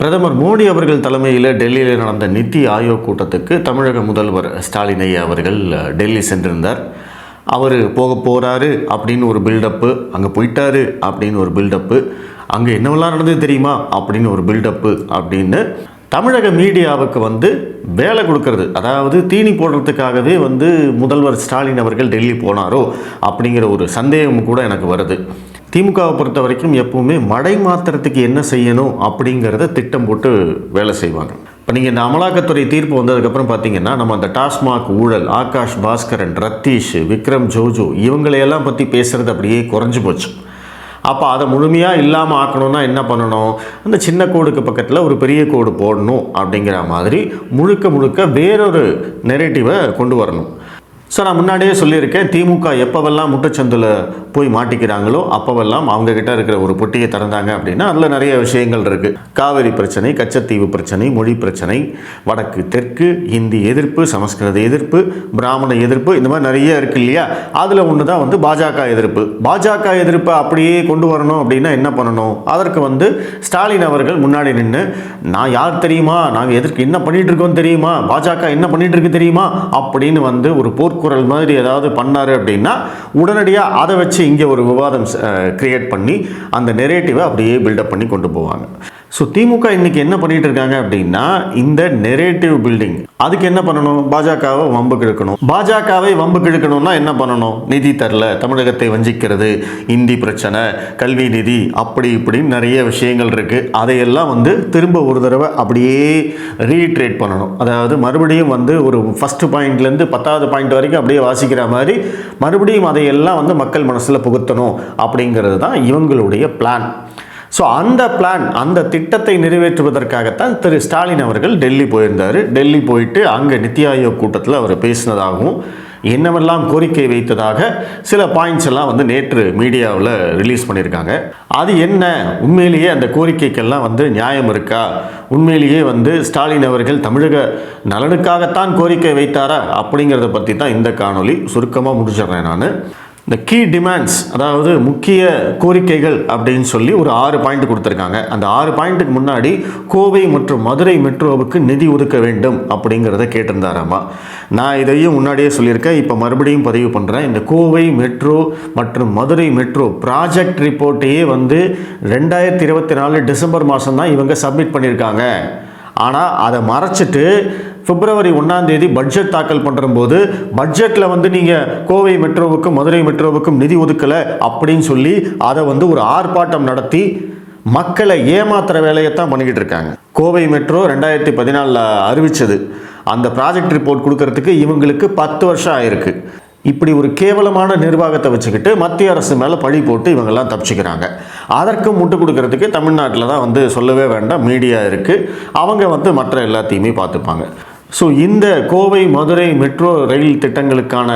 பிரதமர் மோடி அவர்கள் தலைமையில் டெல்லியில் நடந்த நித்தி ஆயோக் கூட்டத்துக்கு தமிழக முதல்வர் ஸ்டாலின் ஐயா அவர்கள் டெல்லி சென்றிருந்தார். அவர் போக போகிறாரு அப்படின்னு ஒரு பில்டப்பு அங்கே போயிட்டாரு அப்படின்னு ஒரு பில்டப்பு அங்கே என்னவெல்லாம் நடந்தது தெரியுமா அப்படின்னு ஒரு பில்டப்பு அப்படின்னு தமிழக மீடியாவுக்கு வந்து வேலை கொடுக்கறது. அதாவது தீனி போடுறதுக்காகவே வந்து முதல்வர் ஸ்டாலின் அவர்கள் டெல்லி போனாரோ அப்படிங்கிற ஒரு சந்தேகம் கூட எனக்கு வருது. திமுகவை பொறுத்த வரைக்கும் எப்பவுமே மடை மாத்திரத்துக்கு என்ன செய்யணும் அப்படிங்கிறத திட்டம் போட்டு வேலை செய்வாங்க. இப்போ நீங்கள் இந்த அமலாக்கத்துறை தீர்ப்பு வந்ததுக்கப்புறம் பார்த்தீங்கன்னா நம்ம அந்த டாஸ்மாக் ஊழல் ஆகாஷ் பாஸ்கரன் ரத்தீஷ் விக்ரம் ஜோஜோ இவங்களையெல்லாம் பற்றி பேசுகிறது அப்படியே குறைஞ்சி போச்சு. அப்போ அதை முழுமையாக இல்லாமல் ஆக்கணும்னா என்ன பண்ணணும்? அந்த சின்ன கோடுக்கு பக்கத்தில் ஒரு பெரிய கோடு போடணும் அப்படிங்கிற மாதிரி முழுக்க முழுக்க வேறொரு நெரேட்டிவை கொண்டு வரணும். ஸோ நான் முன்னாடியே சொல்லியிருக்கேன் திமுக எப்போவெல்லாம் முட்டுச்சந்தில் போய் மாட்டிக்கிறாங்களோ அப்போவெல்லாம் அவங்கக்கிட்ட இருக்கிற ஒரு பொட்டியை திறந்தாங்க அப்படின்னா அதில் நிறைய விஷயங்கள் இருக்குது காவிரி பிரச்சனை கச்சத்தீவு பிரச்சனை மொழி பிரச்சனை வடக்கு தெற்கு இந்தி எதிர்ப்பு சமஸ்கிருத எதிர்ப்பு பிராமண எதிர்ப்பு இந்த மாதிரி நிறைய இருக்கு இல்லையா? அதில் ஒன்று தான் வந்து பாஜக எதிர்ப்பு. பாஜக எதிர்ப்பை அப்படியே கொண்டு வரணும் அப்படின்னா என்ன பண்ணணும்? அதற்கு வந்து ஸ்டாலின் அவர்கள் முன்னாடி நின்று நான் யார் தெரியுமா? நாங்கள் எதிர்க்கு என்ன பண்ணிகிட்டு இருக்கோம் தெரியுமா? பாஜக என்ன பண்ணிகிட்டு இருக்கு தெரியுமா? அப்படின்னு வந்து ஒரு குரல் மாதிரி ஏதாவது பண்ணாரு அப்படின்னா உடனடியாக அதை வச்சு இங்கே ஒரு விவாதம் கிரியேட் பண்ணி அந்த நெரேட்டிவை அப்படியே பில்டப் பண்ணி கொண்டு போவாங்க. ஸோ திமுக இன்றைக்கி என்ன பண்ணிகிட்டு இருக்காங்க அப்படின்னா இந்த நெரேட்டிவ் பில்டிங் அதுக்கு என்ன பண்ணணும்? பாஜகவை வம்புக்கு இழுக்கணும் பாஜகவை வம்புக்கு இழுக்கணும்னா என்ன பண்ணணும்? நிதி தரல தமிழகத்தை வஞ்சிக்கிறது இந்தி பிரச்சனை கல்வி நிதி அப்படி இப்படின்னு நிறைய விஷயங்கள் இருக்குது அதையெல்லாம் வந்து திரும்ப ஒரு தடவை அப்படியே ரீட்ரேட் பண்ணணும். அதாவது மறுபடியும் வந்து ஒரு ஃபர்ஸ்ட் பாயிண்ட்லேருந்து பத்தாவது பாயிண்ட் வரைக்கும் அப்படியே வாசிக்கிற மாதிரி மறுபடியும் அதையெல்லாம் வந்து மக்கள் மனசில் புகுத்தணும் அப்படிங்கிறது தான் இவங்களுடைய பிளான் ஸோ அந்த பிளான் அந்த திட்டத்தை நிறைவேற்றுவதற்காகத்தான் திரு ஸ்டாலின் அவர்கள் டெல்லி போயிருந்தார். டெல்லி போயிட்டு அங்கே நித்தி ஆயோக் கூட்டத்தில் அவர் பேசினதாகவும் என்னவெல்லாம் கோரிக்கை வைத்ததாக சில பாயிண்ட்ஸ் எல்லாம் வந்து நேற்று மீடியாவில் ரிலீஸ் பண்ணியிருக்காங்க. அது என்ன? உண்மையிலேயே அந்த கோரிக்கைக்கெல்லாம் வந்து நியாயம் இருக்கா? உண்மையிலேயே வந்து ஸ்டாலின் அவர்கள் தமிழக நலனுக்காகத்தான் கோரிக்கை வைத்தாரா? அப்படிங்கிறத பற்றி தான் இந்த காணொளி சுருக்கமாக முடிச்சிடுறேன் நான். இந்த கீ டிமாண்ட்ஸ் அதாவது முக்கிய கோரிக்கைகள் அப்படின்னு சொல்லி ஒரு ஆறு பாயிண்ட் கொடுத்துருக்காங்க. அந்த ஆறு பாயிண்ட்டுக்கு முன்னாடி கோவை மற்றும் மதுரை மெட்ரோவுக்கு நிதி ஒதுக்க வேண்டும் அப்படிங்கிறத கேட்டிருந்தாராமா. நான் இதையும் முன்னாடியே சொல்லியிருக்கேன். இப்போ மறுபடியும் பதிவு பண்ணுறேன் இந்த கோவை மெட்ரோ மற்றும் மதுரை மெட்ரோ ப்ராஜெக்ட் ரிப்போர்ட்டையே வந்து ரெண்டாயிரத்தி இருபத்தி நாலு டிசம்பர் மாதம் தான் இவங்க சப்மிட் பண்ணியிருக்காங்க. ஆனால் அதை மறைச்சிட்டு பிப்ரவரி ஒன்றாம் தேதி பட்ஜெட் தாக்கல் பண்ணுறம்போது பட்ஜெட்டில் வந்து நீங்கள் கோவை மெட்ரோவுக்கும் மதுரை மெட்ரோவுக்கும் நிதி ஒதுக்கலை அப்படின்னு சொல்லி அதை வந்து ஒரு ஆர்ப்பாட்டம் நடத்தி மக்களை ஏமாத்துற வேலையைத்தான் பண்ணிக்கிட்டு இருக்காங்க. கோவை மெட்ரோ ரெண்டாயிரத்தி பதினாலில் அறிவித்தது அந்த ப்ராஜெக்ட் ரிப்போர்ட் கொடுக்கறதுக்கு இவங்களுக்கு பத்து வருஷம் ஆயிருக்கு. இப்படி ஒரு கேவலமான நிர்வாகத்தை வச்சுக்கிட்டு மத்திய அரசு மேலே பழி போட்டு இவங்கெல்லாம் தப்பிச்சுக்கிறாங்க. அதற்கு முட்டு கொடுக்கறதுக்கு தமிழ்நாட்டில் தான் வந்து சொல்லவே வேண்டாம் மீடியா இருக்குது அவங்க வந்து மற்ற எல்லாத்தையுமே பார்த்துப்பாங்க. ஸோ இந்த கோவை மதுரை மெட்ரோ ரயில் திட்டங்களுக்கான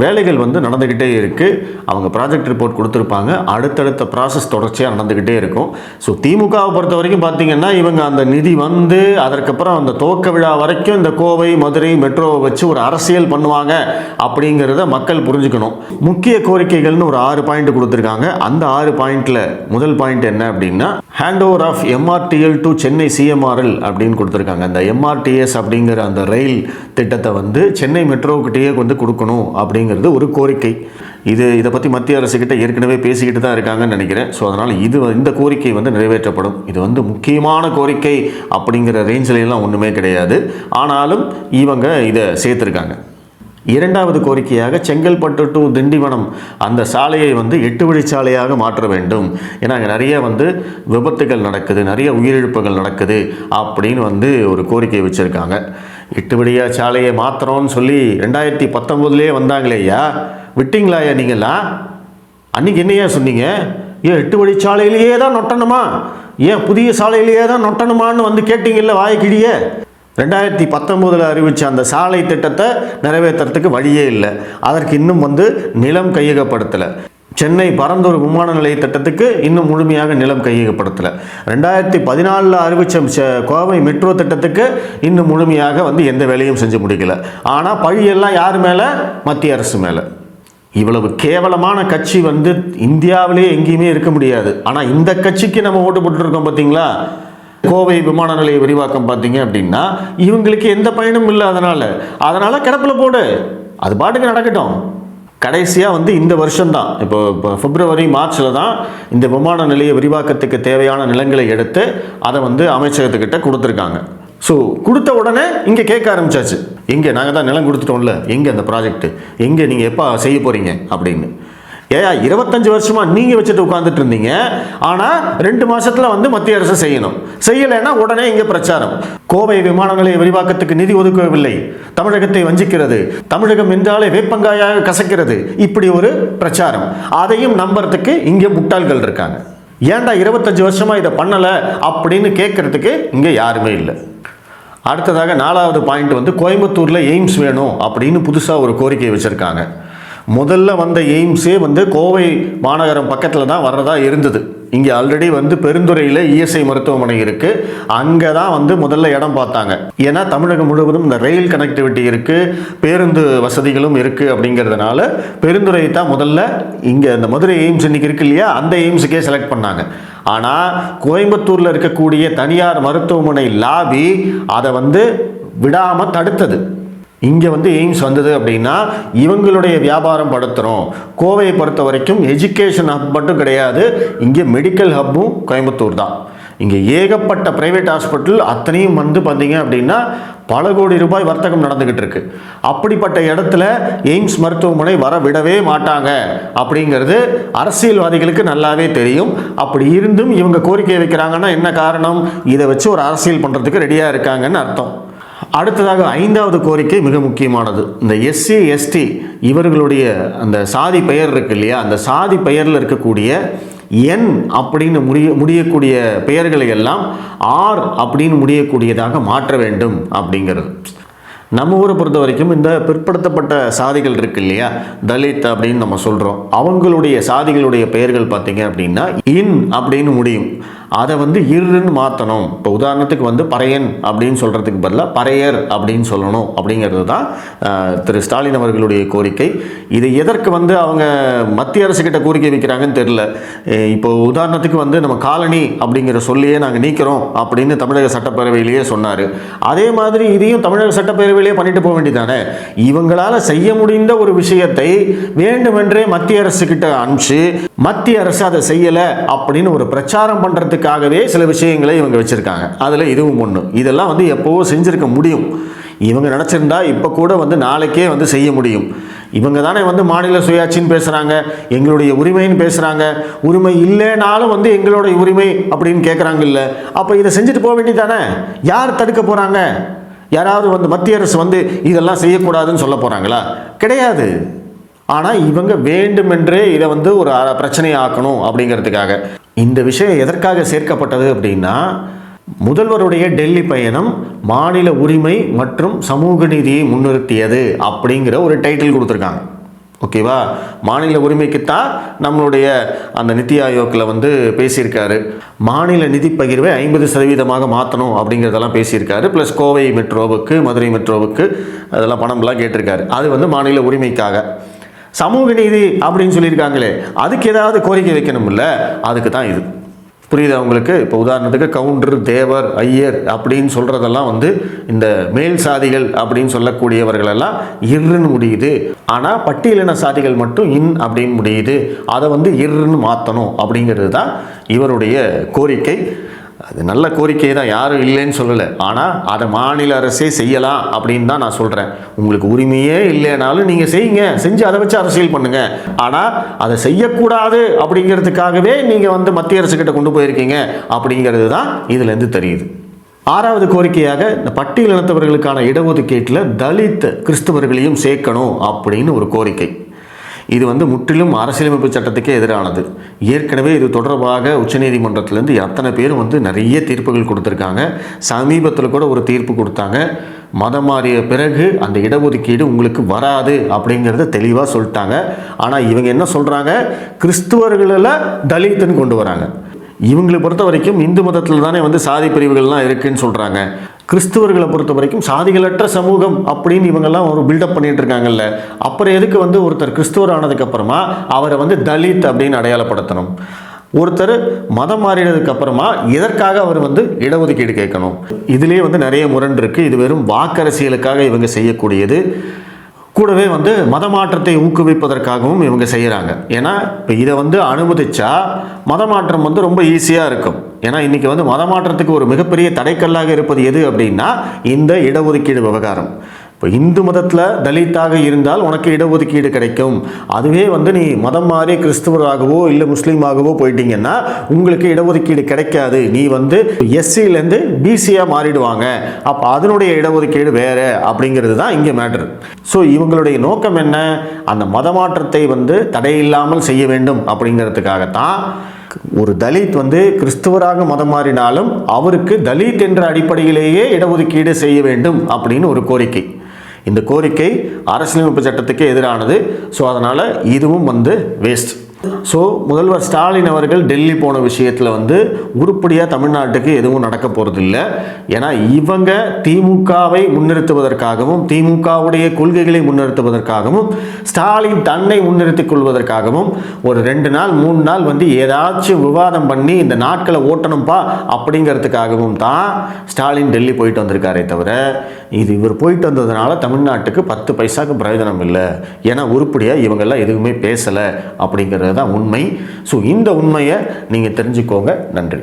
வேலைகள் வந்து நடந்துக்கிட்டே இருக்குது அவங்க ப்ராஜெக்ட் ரிப்போர்ட் கொடுத்துருப்பாங்க. அடுத்தடுத்த ப்ராசஸ் தொடர்ச்சியாக நடந்துக்கிட்டே இருக்கும். ஸோ திமுகவை பொறுத்த வரைக்கும் பார்த்தீங்கன்னா இவங்க அந்த நிதி வந்து அதற்கப்புறம் அந்த துவக்க விழா வரைக்கும் இந்த கோவை மதுரை மெட்ரோவை வச்சு ஒரு அரசியல் பண்ணுவாங்க அப்படிங்கிறத மக்கள் புரிஞ்சுக்கணும். முக்கிய கோரிக்கைகள்னு ஒரு ஆறு பாயிண்ட் கொடுத்துருக்காங்க. அந்த ஆறு பாயிண்ட்டில் முதல் பாயிண்ட் என்ன அப்படின்னா hand over of MRTL to Chennai CMRL அப்படின்னு கொடுத்துருக்காங்க. அந்த எம்ஆர்டிஎஸ் அப்படிங்கிற அந்த ரயில் திட்டத்தை வந்து சென்னை மெட்ரோக்கிட்டேயே வந்து கொடுக்கணும் அப்படிங்கிறது ஒரு கோரிக்கை. இது இதை பற்றி மத்திய அரசுக்கிட்ட ஏற்கனவே பேசிக்கிட்டு தான் இருக்காங்கன்னு நினைக்கிறேன். ஸோ அதனால் இது இந்த கோரிக்கை வந்து நிறைவேற்றப்படும். இது வந்து முக்கியமான கோரிக்கை அப்படிங்கிற ரேஞ்சிலலாம் ஒன்றுமே கிடையாது. ஆனாலும் இவங்க இதை சேர்த்துருக்காங்க. இரண்டாவது கோரிக்கையாக செங்கல்பட்டு டு திண்டிவனம் அந்த சாலையை வந்து எட்டு வழிச்சாலையாக மாற்ற வேண்டும். ஏன்னா அங்கே நிறைய வந்து விபத்துகள் நடக்குது நிறைய உயிரிழப்புகள் நடக்குது அப்படின்னு வந்து ஒரு கோரிக்கை வச்சுருக்காங்க. எட்டு வழியா சாலையை மாற்றுறோன்னு சொல்லி ரெண்டாயிரத்தி பத்தொம்போதுலேயே வந்தாங்களேயா விட்டிங்களாயா நீங்களாம் அன்னைக்கு என்னையா சொன்னீங்க? ஏன் எட்டு வழி சாலையிலேயே தான் நொட்டணுமா? ஏன் புதிய சாலையிலேயே தான் நொட்டணுமான்னு வந்து கேட்டீங்கல்ல வாய்க்கிடியே ரெண்டாயிரத்தி பத்தொம்போதில் அறிவித்த அந்த சாலை திட்டத்தை நிறைவேற்றுறதுக்கு வழியே இல்லை. அதற்கு இன்னும் வந்து நிலம் கையகப்படுத்தலை. சென்னை பரந்தூர் விமான நிலைய திட்டத்துக்கு இன்னும் முழுமையாக நிலம் கையகப்படுத்தலை. ரெண்டாயிரத்தி பதினாலில் அறிவித்த கோவை மெட்ரோ திட்டத்துக்கு இன்னும் முழுமையாக வந்து எந்த வேலையும் செஞ்சு முடிக்கல. ஆனால் பழியெல்லாம் யார் மேலே? மத்திய அரசு மேலே. இவ்வளவு கேவலமான கட்சி வந்து இந்தியாவிலே எங்கேயுமே இருக்க முடியாது. ஆனால் இந்த கட்சிக்கு நம்ம ஓட்டு போட்டுருக்கோம் பார்த்தீங்களா கோவை விமான நிலைய விரிவாக்கம் பார்த்தீங்க அப்படின்னா இவங்களுக்கு எந்த பயனும் இல்லை அதனால். அதனால் கிடப்பில் போடு. அது பாட்டுக்கு நடக்கட்டும். கடைசியாக வந்து இந்த வருஷம்தான். இப்போ இப்போ பிப்ரவரி மார்ச்சில் தான் இந்த விமான நிலைய விரிவாக்கத்துக்கு தேவையான நிலங்களை எடுத்து அதை வந்து அமைச்சகத்துக்கிட்ட கொடுத்துருக்காங்க. ஸோ கொடுத்த உடனே இங்கே கேட்க ஆரம்பிச்சாச்சு. எங்கே நாங்கள் தான் நிலம் கொடுத்துட்டோம்ல எங்கே அந்த ப்ராஜெக்ட்டு எங்கே நீங்கள் எப்போ செய்ய போகிறீங்க அப்படின்னு. ஏயா இருபத்தஞ்சு வருஷமா நீங்க வச்சுட்டு உட்காந்துட்டு இருந்தீங்க. ஆனா ரெண்டு மாசத்துல வந்து மத்திய அரசு செய்யணும். செய்யலைன்னா உடனே இங்க பிரச்சாரம். கோவை விமான நிலைய விரிவாக்கத்துக்கு நிதி ஒதுக்கவில்லை. தமிழகத்தை வஞ்சிக்கிறது. தமிழகம் என்றாலே வேப்பங்காயாக கசக்கிறது. இப்படி ஒரு பிரச்சாரம். அதையும் நம்புறதுக்கு இங்க முட்டாள்கள் இருக்காங்க. ஏன்டா இருபத்தஞ்சு வருஷமா இதை பண்ணல அப்படின்னு கேட்கறதுக்கு இங்க யாருமே இல்லை. அடுத்ததாக நாலாவது பாயிண்ட் வந்து கோயம்புத்தூரில் எய்ம்ஸ் வேணும் அப்படின்னு புதுசாக ஒரு கோரிக்கை வச்சுருக்காங்க. முதல்ல வந்த எய்ம்ஸே வந்து கோவை மாநகரம் பக்கத்தில் தான் வர்றதா இருந்தது. இங்கே ஆல்ரெடி வந்து பெருந்துறையில் இஎஸ்ஐ மருத்துவமனை இருக்குது அங்கே தான் வந்து முதல்ல இடம் பார்த்தாங்க. ஏன்னா தமிழகம் முழுவதும் இந்த ரயில் கனெக்டிவிட்டி இருக்குது பேருந்து வசதிகளும் இருக்குது அப்படிங்கிறதுனால பெருந்துறை தான் முதல்ல இங்கே இந்த மதுரை எய்ம்ஸ் இன்னைக்கு இருக்கு இல்லையா? அந்த எய்ம்ஸுக்கே செலக்ட் பண்ணாங்க. ஆனால் கோயம்புத்தூரில் இருக்கக்கூடிய தனியார் மருத்துவமனை லாபி அதை வந்து விடாமல் தடுத்தது. இங்கே வந்து எய்ம்ஸ் வந்தது அப்படின்னா இவங்களுடைய வியாபாரம் படுத்துகிறோம் கோவையை பொறுத்த வரைக்கும் எஜுகேஷன் ஹப் மட்டும் கிடையாது. இங்கே மெடிக்கல் ஹப்பும் கோயம்புத்தூர் தான். இங்கே ஏகப்பட்ட பிரைவேட் ஹாஸ்பிட்டல் அத்தனையும் வந்து பார்த்தீங்க அப்படின்னா பல கோடி ரூபாய் வர்த்தகம் நடந்துக்கிட்டு இருக்கு. அப்படிப்பட்ட இடத்துல எய்ம்ஸ் மருத்துவமனை வர விடவே மாட்டாங்க அப்படிங்கிறது அரசியல்வாதிகளுக்கு நல்லாவே தெரியும். அப்படி இருந்தும் இவங்க கோரிக்கை வைக்கிறாங்கன்னா என்ன காரணம்? இதை வச்சு ஒரு அரசியல் பண்ணுறதுக்கு ரெடியாக இருக்காங்கன்னு அர்த்தம். அடுத்ததாக ஐந்தாவது கோரிக்கை மிக முக்கியமானது. இந்த எஸ்சி எஸ்டி இவர்களுடைய அந்த சாதி பெயர் இருக்கு இல்லையா? அந்த சாதி பெயரில் இருக்கக்கூடிய என் அப்படின்னு முடிய முடியக்கூடிய பெயர்களை எல்லாம் ஆர் அப்படின்னு முடியக்கூடியதாக மாற்ற வேண்டும் அப்படிங்கிறது. நம்ம ஊரை பொறுத்த வரைக்கும் இந்த பிற்படுத்தப்பட்ட சாதிகள் இருக்கு இல்லையா? தலித் அப்படின்னு நம்ம சொல்கிறோம் அவங்களுடைய சாதிகளுடைய பெயர்கள் பார்த்தீங்க அப்படின்னா இன் அப்படின்னு முடியும். அதை வந்து இருன்னு மாற்றணும் இப்போ உதாரணத்துக்கு வந்து பறையன் அப்படின்னு சொல்கிறதுக்கு பதிலாக பறையர் அப்படின்னு சொல்லணும் அப்படிங்கிறது தான் திரு ஸ்டாலின் அவர்களுடைய கோரிக்கை. இது எதற்கு வந்து அவங்க மத்திய அரசுக்கிட்ட கோரிக்கை வைக்கிறாங்கன்னு தெரில இப்போ உதாரணத்துக்கு வந்து நம்ம காலனி அப்படிங்கிற சொல்லியே நாங்கள் நீக்கிறோம் அப்படின்னு தமிழக சட்டப்பேரவையிலேயே சொன்னார். அதே மாதிரி இதையும் தமிழக சட்டப்பேரவையிலேயே பண்ணிட்டு போக வேண்டியதானே இவங்களால் செய்ய முடிந்த ஒரு விஷயத்தை வேண்டுமென்றே மத்திய அரசுக்கிட்ட அனுப்பிச்சு மத்திய அரசு அதை செய்யலை அப்படின்னு ஒரு பிரச்சாரம் பண்ணுறதுக்கு செய்கிறதுக்காகவே சில விஷயங்களை இவங்க வச்சுருக்காங்க. அதில் இதுவும் ஒன்று இதெல்லாம் வந்து எப்போவோ செஞ்சுருக்க முடியும். இவங்க நினச்சிருந்தா இப்போ கூட வந்து நாளைக்கே வந்து செய்ய முடியும். இவங்க தானே வந்து மாநில சுயாட்சின்னு பேசுகிறாங்க எங்களுடைய உரிமைன்னு பேசுகிறாங்க உரிமை இல்லைனாலும் வந்து எங்களுடைய உரிமை அப்படின்னு கேட்குறாங்கல்ல அப்போ இதை செஞ்சுட்டு போக வேண்டியதானே யார் தடுக்க போகிறாங்க யாராவது வந்து மத்திய அரசு வந்து இதெல்லாம் செய்யக்கூடாதுன்னு சொல்ல போகிறாங்களா கிடையாது. ஆனால் இவங்க வேண்டுமென்றே இதை வந்து ஒரு பிரச்சனையாக்கணும் அப்படிங்கிறதுக்காக. இந்த விஷயம் எதற்காக சேர்க்கப்பட்டது அப்படின்னா முதல்வருடைய டெல்லி பயணம் மாநில உரிமை மற்றும் சமூக நீதியை முன்னிறுத்தியது அப்படிங்கிற ஒரு டைட்டில் கொடுத்துருக்காங்க. ஓகேவா? மாநில உரிமைக்குத்தான் நம்மளுடைய அந்த நித்தி ஆயோக்கில் வந்து பேசியிருக்காரு. மாநில நிதி பகிர்வை ஐம்பது சதவீதமாக மாற்றணும் அப்படிங்கிறதெல்லாம் பேசியிருக்காரு. ப்ளஸ் கோவை மெட்ரோவுக்கு மதுரை மெட்ரோவுக்கு அதெல்லாம் பணம்லாம் கேட்டிருக்காரு. அது வந்து மாநில உரிமைக்காக. சமூக நீதி அப்படின்னு சொல்லியிருக்காங்களே அதுக்கு ஏதாவது கோரிக்கை வைக்கணும்ல? அதுக்கு தான் இது. புரியுதா உங்களுக்கு? இப்போ உதாரணத்துக்கு கவுண்டர் தேவர் ஐயர் அப்படின்னு சொல்கிறதெல்லாம் வந்து இந்த மேல் சாதிகள் அப்படின்னு சொல்லக்கூடியவர்களெல்லாம் இர்ன்னு முடியுது. ஆனால் பட்டியலின சாதிகள் மட்டும் இன் அப்படின்னு முடியுது. அதை வந்து இர்ன்னு மாற்றணும் அப்படிங்கிறது தான் இவருடைய கோரிக்கை. அது நல்ல கோரிக்கை தான் யாரும் இல்லைன்னு சொல்லலை. ஆனால் அதை மாநில அரசே செய்யலாம் அப்படின்னு தான் நான் சொல்கிறேன் உங்களுக்கு உரிமையே இல்லைனாலும் நீங்கள் செய்யுங்க. செஞ்சு அதை வச்சு அரசியல் பண்ணுங்கள் ஆனால் அதை செய்யக்கூடாது அப்படிங்கிறதுக்காகவே நீங்கள் வந்து மத்திய அரசுக்கிட்ட கொண்டு போயிருக்கீங்க அப்படிங்கிறது தான் இதுலேருந்து தெரியுது. ஆறாவது கோரிக்கையாக இந்த பட்டியல் இனத்தவர்களுக்கான இடஒதுக்கீட்டில் தலித் கிறிஸ்தவர்களையும் சேர்க்கணும் அப்படின்னு ஒரு கோரிக்கை. இது வந்து முற்றிலும் அரசியலமைப்பு சட்டத்துக்கே எதிரானது. ஏற்கனவே இது தொடர்பாக உச்சநீதிமன்றத்திலேருந்து அத்தனை பேரும் வந்து நிறைய தீர்ப்புகள் கொடுத்துருக்காங்க. சமீபத்தில் கூட ஒரு தீர்ப்பு கொடுத்தாங்க. மதம் மாறிய பிறகு அந்த இடஒதுக்கீடு உங்களுக்கு வராது அப்படிங்கிறத தெளிவாக சொல்லிட்டாங்க. ஆனால் இவங்க என்ன சொல்கிறாங்க கிறிஸ்துவர்களில் தலித்துன்னு கொண்டு வராங்க. இவங்களை பொறுத்த வரைக்கும் இந்து மதத்தில் தானே வந்து சாதி பிரிவுகள்லாம் இருக்குன்னு சொல்கிறாங்க கிறிஸ்துவர்களை பொறுத்த வரைக்கும் சாதிகளற்ற சமூகம் அப்படின்னு இவங்கெல்லாம் ஒரு பில்டப் பண்ணிட்டு இருக்காங்கல்ல அப்புறம் எதுக்கு வந்து ஒருத்தர் கிறிஸ்துவர் ஆனதுக்கப்புறமா அவரை வந்து தலித் அப்படின்னு அடையாளப்படுத்தணும். ஒருத்தர் மதம் மாறினதுக்கு அப்புறமா எதற்காக அவர் வந்து இடஒதுக்கீடு கேட்கணும்? இதுலேயே வந்து நிறைய முரண் இருக்குது இது வெறும் வாக்கரசியலுக்காக இவங்க செய்யக்கூடியது. கூடவே வந்து மத மாற்றத்தை ஊக்குவிப்பதற்காகவும் இவங்க செய்கிறாங்க ஏன்னா இப்போ இதை வந்து அனுமதிச்சா மதமாற்றம் வந்து ரொம்ப ஈஸியாக இருக்கும். ஏன்னா இன்றைக்கி வந்து மத மாற்றத்துக்கு ஒரு மிகப்பெரிய தடைக்கல்லாக இருப்பது எது அப்படின்னா இந்த இடஒதுக்கீடு விவகாரம். இப்போ இந்து மதத்தில் தலித்தாக இருந்தால் உனக்கு இடஒதுக்கீடு கிடைக்கும். அதுவே வந்து நீ மதம் மாறி கிறிஸ்துவராகவோ இல்லை முஸ்லீமாகவோ போயிட்டீங்கன்னா உங்களுக்கு இடஒதுக்கீடு கிடைக்காது. நீ வந்து எஸ்சிலேருந்து பிசியாக மாறிடுவாங்க. அப்போ அதனுடைய இடஒதுக்கீடு வேறு அப்படிங்கிறது தான் இங்கே மேட்ரு ஸோ இவங்களுடைய நோக்கம் என்ன? அந்த மதமாற்றத்தை வந்து தடையில்லாமல் செய்ய வேண்டும் அப்படிங்கிறதுக்காகத்தான் ஒரு தலித் வந்து கிறிஸ்துவராக மதம் மாறினாலும் அவருக்கு தலித் என்ற அடிப்படையிலேயே இடஒதுக்கீடு செய்ய வேண்டும் அப்படின்னு ஒரு கோரிக்கை. இந்த கோரிக்கை அரசியலமைப்பு சட்டத்துக்கு எதிரானது. ஸோ அதனால் இதுவும் வந்து வேஸ்ட் ஸோ முதல்வர் ஸ்டாலின் அவர்கள் டெல்லி போன விஷயத்தில் வந்து உருப்படியாக தமிழ்நாட்டுக்கு எதுவும் நடக்க போகிறதில்ல ஏன்னா இவங்க திமுகவை முன்னிறுத்துவதற்காகவும் திமுகவுடைய கொள்கைகளை முன்னிறுத்துவதற்காகவும் ஸ்டாலின் தன்னை முன்னிறுத்திக் கொள்வதற்காகவும் ஒரு ரெண்டு நாள் மூணு நாள் வந்து ஏதாச்சும் விவாதம் பண்ணி இந்த நாட்களை ஓட்டணும்ப்பா அப்படிங்கிறதுக்காகவும் தான் ஸ்டாலின் டெல்லி போயிட்டு வந்திருக்காரே தவிர இது இவர் போயிட்டு வந்ததுனால தமிழ்நாட்டுக்கு பத்து பைசாக்கு பிரயோஜனம் இல்லை. ஏன்னா உருப்படியாக இவங்கெல்லாம் எதுவுமே பேசலை அப்படிங்கிறது தான் உண்மை. ஸோ இந்த உண்மையை நீங்கள் தெரிஞ்சுக்கோங்க. நன்றி.